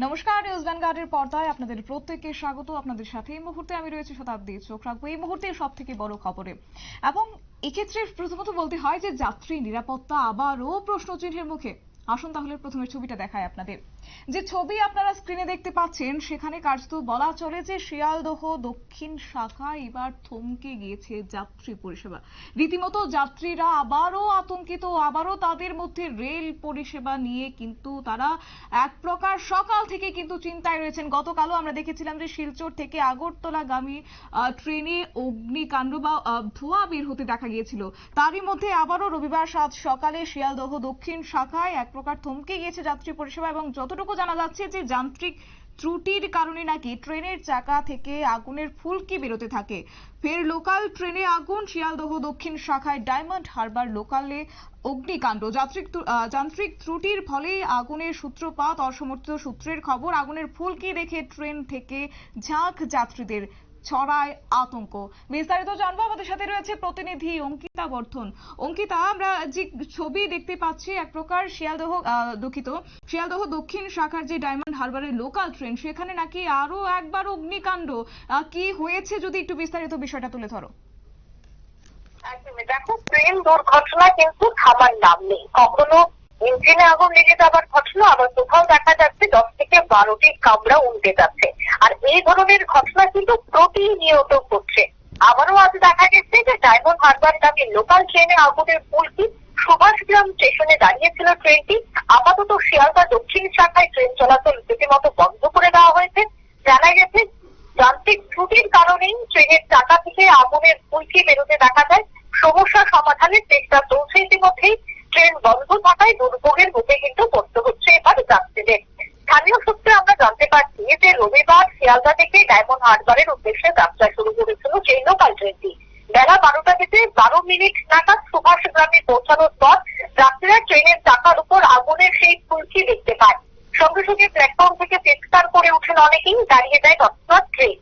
নমস্কার নিউজ ভ্যানগার্ডের পর্দায় আপনাদের প্রত্যেককে স্বাগত। আপনাদের সাথে এই মুহূর্তে আমি রয়েছি শতাব্দী চোখ রাখব। এই মুহূর্তে সব থেকে বড় খবরে। এবং এক্ষেত্রে প্রথমত বলতে হয় যে যাত্রী নিরাপত্তা আবারও প্রশ্ন চিহ্নের মুখে। আসুন তাহলে প্রথমে ছবিটা দেখায় আপনাদের। যে ছবি আপনারা স্ক্রিনে দেখতে পাচ্ছেন, সেখানে কার্যত বলা চলে যে শিয়ালদহ দক্ষিণ শাখা এবার থমকে গিয়েছে যাত্রী পরিষেবা। রীতিমতো যাত্রীরা আবারও আতঙ্কিত, আবারও তাদের মধ্যে রেল পরিষেবা নিয়ে কিন্তু তারা এক প্রকার সকাল থেকে কিন্তু চিন্তায় রয়েছেন। গতকালও আমরা দেখেছিলাম যে শিলচর থেকে আগরতলাগামী ট্রেনে অগ্নিকাণ্ড বা ধোঁয়া বের হতে দেখা গিয়েছিল। তারই মধ্যে আবারও রবিবার সাত সকালে শিয়ালদহ দক্ষিণ শাখায় এক প্রকার থমকে গিয়েছে যাত্রী পরিষেবা এবং যতটুকু জানা যাচ্ছে যে যান্ত্রিক ত্রুটির কারণে নাকি ট্রেনের চাকা থেকে আগুনের ফুলকি বেরোতে থাকে। ফের লোকাল ট্রেনে আগুন, শিয়ালদহ দক্ষিণ শাখায় ডায়মন্ড হারবার লোকালে অগ্নিকাণ্ড। যান্ত্রিক যান্ত্রিক ত্রুটির ফলে আগুনের সূত্রপাত, অসমর্থিত সূত্রের খবর, আগুনের ফুলকি দেখে ট্রেন থেকে ঝাঁক যাত্রীদের ছড়ায় আতঙ্ক। বিস্তারিত জানব, আমাদের সাথে রয়েছে প্রতিনিধি অঙ্কিতা বর্ধন। অঙ্কিতা, আমরা যে ছবি দেখতে পাচ্ছি, এক প্রকার শিয়ালদহ দুঃখিত, শিয়ালদহ দক্ষিণ শাখার যে ডায়মন্ড হারবারের লোকাল ট্রেন, সেখানে নাকি আরও একবার অগ্নিকাণ্ড কি হয়েছে যদি একটু বিস্তারিত বিষয়টা তুলে ধরো? দেখো, ট্রেন দুর্ঘটনা কিন্তু থামার নাম নেই। কখনো ইঞ্জিনে আগুন লেগে যাবার ঘটনা, আবার কোথাও দেখা থেকে বারোটি কামরা উল্টে যাচ্ছে। আর এই ধরনের ঘটনা কিন্তু প্রতিনিয়ত ঘটছে। আবারও আজ দেখা গেছে যে ডায়মন্ড হারবার নামে লোকাল ট্রেনে আগুনের ফুলকি সুভাষগ্রাম স্টেশনে দাঁড়িয়েছিল ট্রেনটি। আপাতত শিয়ালদা দক্ষিণ শাখায় ট্রেন চলাচল রীতিমতো বন্ধ করে দেওয়া হয়েছে। জানা গেছে যান্ত্রিক ত্রুটির কারণেই ট্রেনের চাকা থেকে আগুনের ফুলকি বেরোতে দেখা যায়। সমস্যা সমাধানের চেষ্টা চলছে ইতিমধ্যেই। ট্রেন বন্ধ থাকায় দুর্ভোগের মুখে কিন্তু পড়তে হচ্ছে এবার যাত্রীদের। স্থানীয় সূত্রে আমরা জানতে পারছি যে রবিবার শিয়ালদা থেকে ডায়মন্ড হারবারের উদ্দেশ্যে যাত্রা শুরু করেছিল সেই লোকাল ট্রেনটি বেলা বারোটা থেকে বারো মিনিট নাগাদ সুভাষ গ্রামে পৌঁছানোর পর যাত্রীরা ট্রেনের চাকার উপর আগুনের সেই ফুলকি দেখতে পায়। সঙ্গে সঙ্গে প্ল্যাটফর্ম থেকে চিৎকার করে উঠেন অনেকেই, দাঁড়িয়ে যায় তৎক্ষণাৎ ট্রেন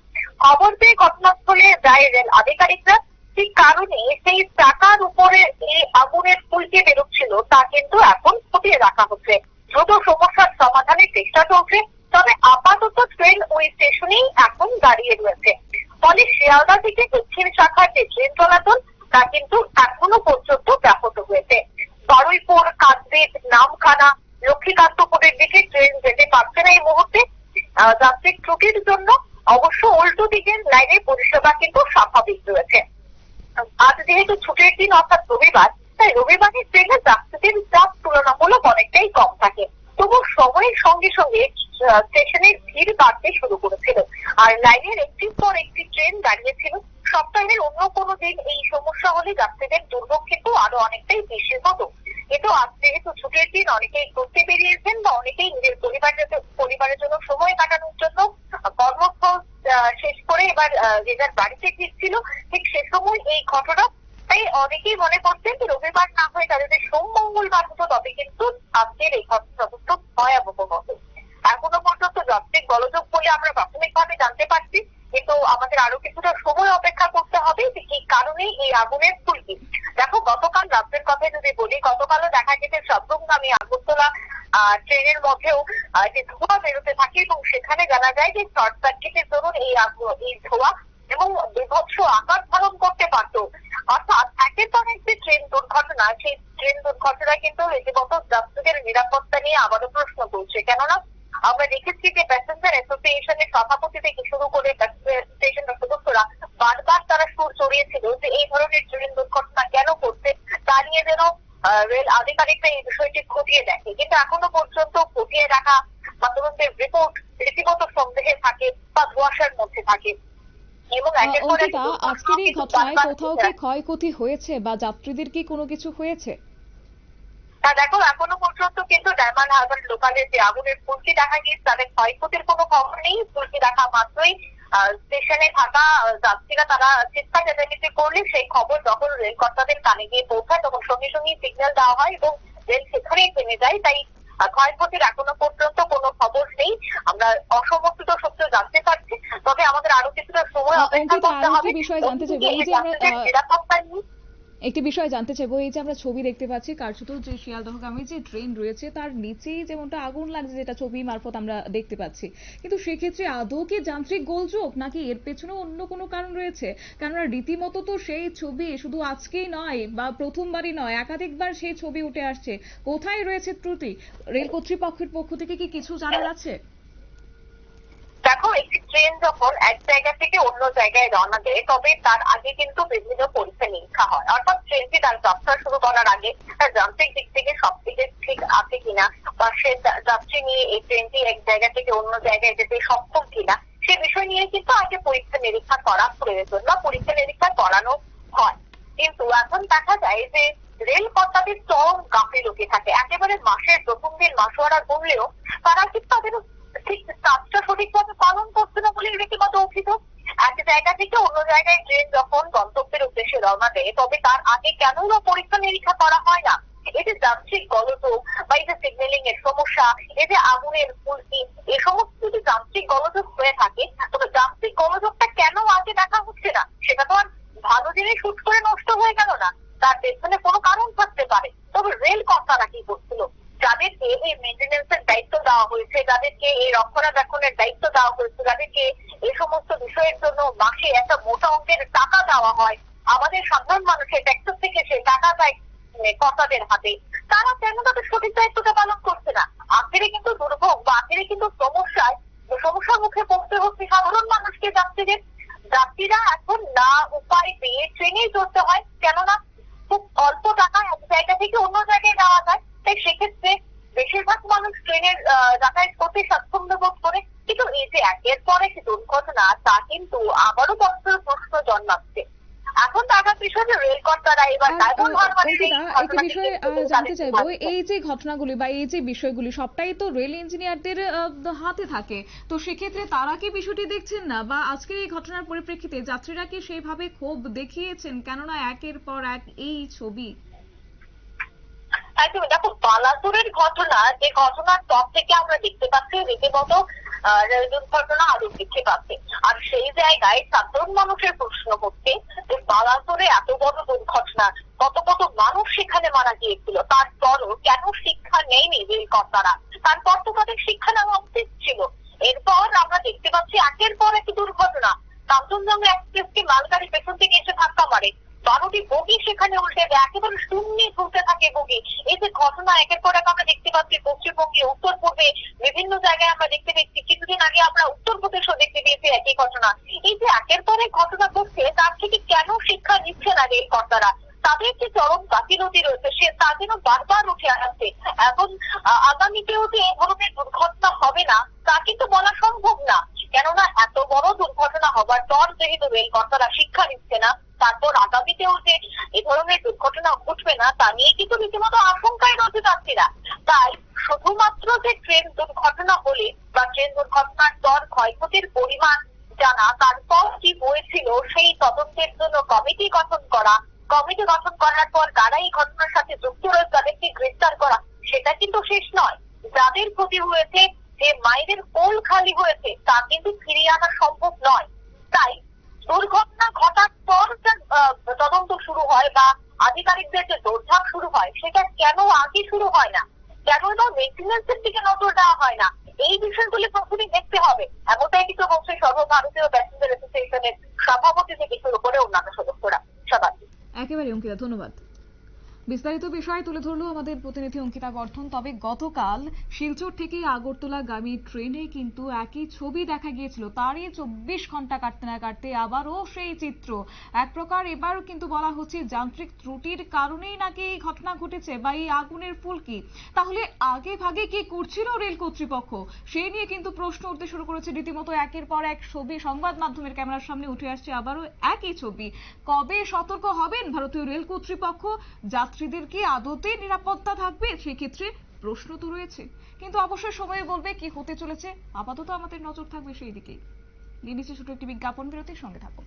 খবর পেয়ে ঘটনাস্থলে যায় রেল আধিকারিকরা। কি কারণে সেই চাকার উপরে এই আগুনের ফুলকি বেরোচ্ছিল, তা কিন্তু এখন ফুটিয়ে রাখা হচ্ছে দ্রুত সমস্যার সমাধানের চেষ্টা চলছে। তবে আপাতত ট্রেন ওই স্টেশনেই এখন দাঁড়িয়ে রয়েছে। ফলে শিয়ালদা থেকে দক্ষিণ শাখার যে ট্রেন চলাচল, তা কিন্তু এখনও পর্যন্ত ব্যাহত হয়েছে। বারুইপুর কাকদ্বীপ নামখানা, লক্ষ্মীকান্তপুরের দিকে ট্রেন যেতে পারছে না এই মুহূর্তে। যান্ত্রিক ত্রুটির জন্য অবশ্য উল্টো দিকের লাইনে পরিষেবা কিন্তু স্বাভাবিক রয়েছে। আজ যেহেতু ছুটির দিন, অর্থাৎ রবিবার, তাই রবিবারের ট্রেনে যাত্রীদের চাপ তুলনামূলক অনেকটাই কম থাকে। তবু সময়ের সঙ্গে সঙ্গে স্টেশনের ভিড় বাড়তে শুরু করেছিল। আর লাইনের একটির পর একটি ট্রেন দাঁড়িয়েছিল। সপ্তাহের অন্য কোনো দিন এই সমস্যা হলে যাত্রীদের দুর্ভোগ কিন্তু আরও অনেকটাই বেশি হতো। কিন্তু আজ যেহেতু ছুটির দিন, অনেকেই ঘুরতে বেরিয়েছেন বা অনেকেই নিজের পরিবারের পরিবারের জন্য সময় কাটানোর জন্য কর্মস্থল শেষ করে এবার যে যার বাড়িতে ফিরছিল ঠিক সে সময় এই ঘটনা তাই অনেকেই মনে করছেন যে রবিবার না হয়ে তাদের সোম, মঙ্গলবার হতো, তবে কিন্তু আজকের এই ঘটনা যথেষ্ট ভয়াবহ হতো এখনও পর্যন্ত যান্ত্রিক গোলযোগ বলে আমরা প্রাথমিকভাবে জানতে পারছি, কিন্তু আমাদের আরও কিছুটা সময় অপেক্ষা করতে হবে যে কি কারণে এই আগুনের ফুলকি। দেখো, গতকাল রাত্রের কথা যদি বলি, গতকালও দেখা গেছে সপ্তমগামী আগরতলা ট্রেনের মধ্যেও যে ধোঁয়া বেরোতে থাকে, এবং সেখানে জানা যায় যে শর্ট সার্কিটের দরুন এই এই ধোঁয়া এবং বিভৎস আকার ধারণ করতে পারত। অর্থাৎ একের পর এক ট্রেন দুর্ঘটনা, সেই ট্রেন দুর্ঘটনা কিন্তু রীতিমতো যাত্রীদের নিরাপত্তা নিয়ে আবারও প্রশ্ন তুলছে। কেননা, আমরা দেখেছি যে প্যাসেঞ্জার অ্যাসোসিয়েশনের সভাপতি থেকে শুরু করে স্টেশনের সদস্যরা বারবার তারা সুর চড়িয়েছিল যে এই ধরনের ট্রেন দুর্ঘটনা কেন করছে তা নিয়ে যেন রেল আধিকারিকরা এই বিষয়টি খতিয়ে দেখে। কিন্তু এখনও পর্যন্ত খতিয়ে রাখা বা তদন্তের রিপোর্ট রীতিমতো সন্দেহে থাকে বা ধোঁয়াশার মধ্যে থাকে। অঙ্কিতা আজকের এই ঘটনায় কোথাও কি ক্ষয়ক্ষতি হয়েছে বা যাত্রীদের কি কোনো কিছু হয়েছে? দেখো এখনও পর্যন্ত কিন্তু ডায়মন্ড হারবার লোকালে যে আগুনের ফুলকি দেখা গিয়েছে তাদের ক্ষয়ক্ষতির কোনো খবর নেই। ফুলকি দেখা মাত্রই স্টেশনে থাকা যাত্রীরা তারা চিৎকার চেঁচামেচি করলে সেই খবর যখন রেলকর্তাদের কানে গিয়ে পৌঁছায় তখন সঙ্গে সঙ্গে সিগন্যাল দেওয়া হয় এবং রেল সেখানেই থেমে যায়। তাই ক্ষয়ক্ষতির এখনও পর্যন্ত কোনো খবর নেই। আমরা অসমর্থিত সূত্র জানতে পারছি। তবে আমাদের আরও কিছুটা সময় অপেক্ষা করতে হবে বিষয় জানতে চাইব। এই যে আমরা, যাত্রীদের আহ, নিরাপত্তা নিয়ে একটি বিষয় জানতে চাইব এই যে আমরা ছবি দেখতে পাচ্ছি কার্যত যে শিয়ালদহগামী যে ট্রেন রয়েছে তার নিচেই যেমনটা আগুন লাগছে যেটা ছবি মারফত আমরা দেখতে পাচ্ছি। কিন্তু সেক্ষেত্রে আদৌ কি যান্ত্রিক গোলযোগ নাকি এর পেছনে অন্য কোনো কারণ রয়েছে? কেননা রীতিমতো তো সেই ছবি শুধু আজকেই নয় বা প্রথমবারই নয় একাধিকবার সেই ছবি উঠে আসছে। কোথায় রয়েছে ত্রুটি? রেল কর্তৃপক্ষের পক্ষ থেকে কি কিছু জানার আছে? দেখো একটি ট্রেন যখন এক জায়গা থেকে অন্য জায়গায় রওনা দেয়, তবে তার আগে কিন্তু বিভিন্ন পরীক্ষা নিরীক্ষা হয়। অর্থাৎ ট্রেনটি তার যাত্রা শুরু করার আগে তার যান্ত্রিক দিক থেকে সব দিকে ঠিক আছে কিনা, বা সে যাত্রী নিয়ে এই ট্রেনটি এক জায়গা থেকে অন্য জায়গায় যেতে সক্ষম কিনা, সে বিষয় নিয়ে কিন্তু আগে পরীক্ষা নিরীক্ষা করা প্রয়োজন, বা পরীক্ষা নিরীক্ষা করানো হয়। কিন্তু এখন দেখা যায় যে রেল কর্তাদের চরম গাফিলতি থাকে। একেবারে মাসের প্রথম দিন মাসোয়ারা করলেও তারা কিন্তু তাদের ঠিক কাজটা সঠিকভাবে পালন করছে না বলে রীতিমতো অভিযোগ। এক জায়গা থেকে অন্য জায়গায় ট্রেন যখন গন্তব্যের উদ্দেশ্যে রওনা দেয়, তবে তার আগে কেন পরীক্ষা নিরীক্ষা করা হয় না? যে যান্ত্রিক গলযোগ বা এই যে সিগন্যালিং এর সমস্যা, এই যে আগুনের ফুলকি, এ সমস্ত যদি যান্ত্রিক গলযোগ হয়ে থাকে, তবে যান্ত্রিক গলযোগটা কেন আগে দেখা হচ্ছে না? সেটা তো আর ভালো জিনিস হুট করে নষ্ট হয়ে গেল না। তার পেছনে কোনো কারণ থাকতে পারে। তবে রেল কর্তারা কি করছিল যাদেরকে এই দায়িত্ব দেওয়া হয়েছে। যাদেরকে এই রক্ষণাবেক্ষণের দায়িত্ব দেওয়া হয়েছে। যাদেরকে এই সমস্ত বিষয়ের জন্য মাসে একটা মোটা অঙ্কের টাকা দেওয়া হয়। আমাদের সাধারণ মানুষের ট্যাক্স থেকে সে টাকা দেয় মানে কর্তাদের হাতে। তারা কেন তাদের সঠিক দায়িত্বটা পালন করছে না? আখেরে কিন্তু দুর্ভোগ বা আখেরে কিন্তু সমস্যায় সমস্যার মুখে পড়তে হচ্ছে সাধারণ মানুষকে যাত্রীদের। যাত্রীরা এখন না উপায় পেয়ে ট্রেনেই চড়তে হয় কেননা খুব অল্প টাকা এক জায়গা থেকে অন্য জায়গায় যাওয়া যায় তাই সেক্ষেত্রে বেশিরভাগ মানুষ ট্রেনের আহ, যাতায়াত করতে স্বাচ্ছন্দ্য বোধ করে কিন্তু এই যে একের পর এক দুর্ঘটনা তা কিন্তু আবারও বড় প্রশ্ন জন্মাচ্ছে এখন দেখার বিষয় যে রেল কর্তারা এবার আর, দায়বদ্ধ আহ, হওয়ার সেই অঙ্কিতা, একটি বিষয়ে জানতে চাইব এই যে ঘটনাগুলি বা এই যে বিষয়গুলি সবটাই তো রেল ইঞ্জিনিয়ারদের হাতে থাকে। তো সেক্ষেত্রে তারা কি বিষয়টি দেখছেন না? বা আজকের এই ঘটনার পরিপ্রেক্ষিতে যাত্রীরা কি সেইভাবে ক্ষোভ দেখিয়েছেন? কেননা একের পর এক এই ছবি। একদম দেখো বালাসুরের ঘটনা যে ঘটনার পর থেকে আমরা দেখতে পাচ্ছি রীতিমতো দুর্ঘটনা আরও বৃদ্ধি পাচ্ছে। আর সেই জায়গায় সাধারণ মানুষের প্রশ্ন হচ্ছে যে বালাসুরে এত বড় দুর্ঘটনা, কত কত মানুষ সেখানে মারা গিয়েছিল, তারপরও কেন শিক্ষা নেয়নি রেল কর্তারা তারপর তো তাদের শিক্ষা নেওয়া উচিত ছিল। এরপর আমরা দেখতে পাচ্ছি একের পর এক দুর্ঘটনা। কাঞ্চনজঙ্ঘা এক্সপ্রেসকে মালগাড়ি পেছন থেকে এসে ধাক্কা মারে। বারোটি বগি সেখানে উল্টে যায় একেবারে শূন্য ঘুরতে থাকে বগি। এই যে ঘটনা, একের পর এক আমরা দেখতে পাচ্ছি, পশ্চিমবঙ্গে উত্তর পূর্বে বিভিন্ন জায়গায় আমরা দেখতে পেয়েছি। কিছুদিন আগে আমরা উত্তর প্রদেশও দেখতে পেয়েছি একই ঘটনা। এই যে একের পর এক ঘটনা ঘটছে, তার থেকে কেন শিক্ষা নিচ্ছে না রেল কর্তারা তাদের যে চরম গাফিলতি রয়েছে, সে তা যেন বারবার উঠে আসছে। এখন আগামীতেও যে এই ধরনের দুর্ঘটনা হবে না, তা কিন্তু বলা সম্ভব না। কেননা, এত বড় দুর্ঘটনা হবার পর যেহেতু রেল কর্তারা শিক্ষা নিচ্ছে না, তারপর আগামীতেও যে এ ধরনের দুর্ঘটনা ঘটবে না, তা নিয়ে কিন্তু রীতিমতো আশঙ্কায় রয়েছে যাত্রীরা। তাই, শুধুমাত্র যে ট্রেন দুর্ঘটনা হলে বা ট্রেন দুর্ঘটনার পর ক্ষয়ক্ষতির পরিমাণ জানা, তারপর কি হয়েছিল, সেই তদন্তের জন্য কমিটি গঠন করা কমিটি গঠন করার পর কারা এই ঘটনার সাথে যুক্ত রয়েছে, তাদেরকে গ্রেফতার করা, সেটা কিন্তু শেষ নয়। যাদের ক্ষতি হয়েছে, যে মায়েদের কোল খালি হয়েছে, তা কিন্তু ফিরিয়ে আনা সম্ভব নয়। তাই দুর্ঘটনা ঘটার পর তদন্ত শুরু হয় বা আধিকারিকদের যে দৌড়ঝাঁপ শুরু হয়, সেটা কেন আগে শুরু হয় না? কেন বা মেনটেন্যান্সের দিকে নজর দেওয়া হয় না। এই বিষয়গুলি প্রথমে দেখতে হবে। এমনটাই কিন্তু বলছে সর্বভারতীয় প্যাসেঞ্জার অ্যাসোসিয়েশনের সভাপতি থেকে শুরু করে অন্যান্য সদস্যরা। সবাই একেবারে অঙ্কিতা ধন্যবাদ। বিস্তারিত বিষয় তুলে ধরলো আমাদের প্রতিনিধি অঙ্কিতা বর্ধন তবে গতকাল শিলচর থেকে আগরতলাগামী ট্রেনে কিন্তু একই ছবি দেখা গিয়েছিল। তারই চব্বিশ ঘণ্টা কাটতে না কাটতে আবারও সেই চিত্র। এক প্রকার এবারও কিন্তু বলা হচ্ছে যান্ত্রিক ত্রুটির কারণেই নাকি এই ঘটনা ঘটেছে বা এই আগুনের ফুলকি তাহলে আগে ভাগে কি করছিল রেল কর্তৃপক্ষ? সেই নিয়ে কিন্তু প্রশ্ন উঠতে শুরু করেছে। রীতিমতো একের পর এক ছবি সংবাদ মাধ্যমের ক্যামেরার সামনে উঠে আসছে আবারও একই ছবি। কবে সতর্ক হবেন ভারতীয় রেল কর্তৃপক্ষ? যাত্রীদের কি আদতে নিরাপত্তা থাকবে? সেক্ষেত্রে প্রশ্ন তো রয়েছে। কিন্তু অবশ্যই সময় বলবে কি হতে চলেছে? আপাতত আমাদের নজর থাকবে সেই দিকেই নিয়ে ছোট একটি বিজ্ঞাপন বিরতির সঙ্গে থাকুন।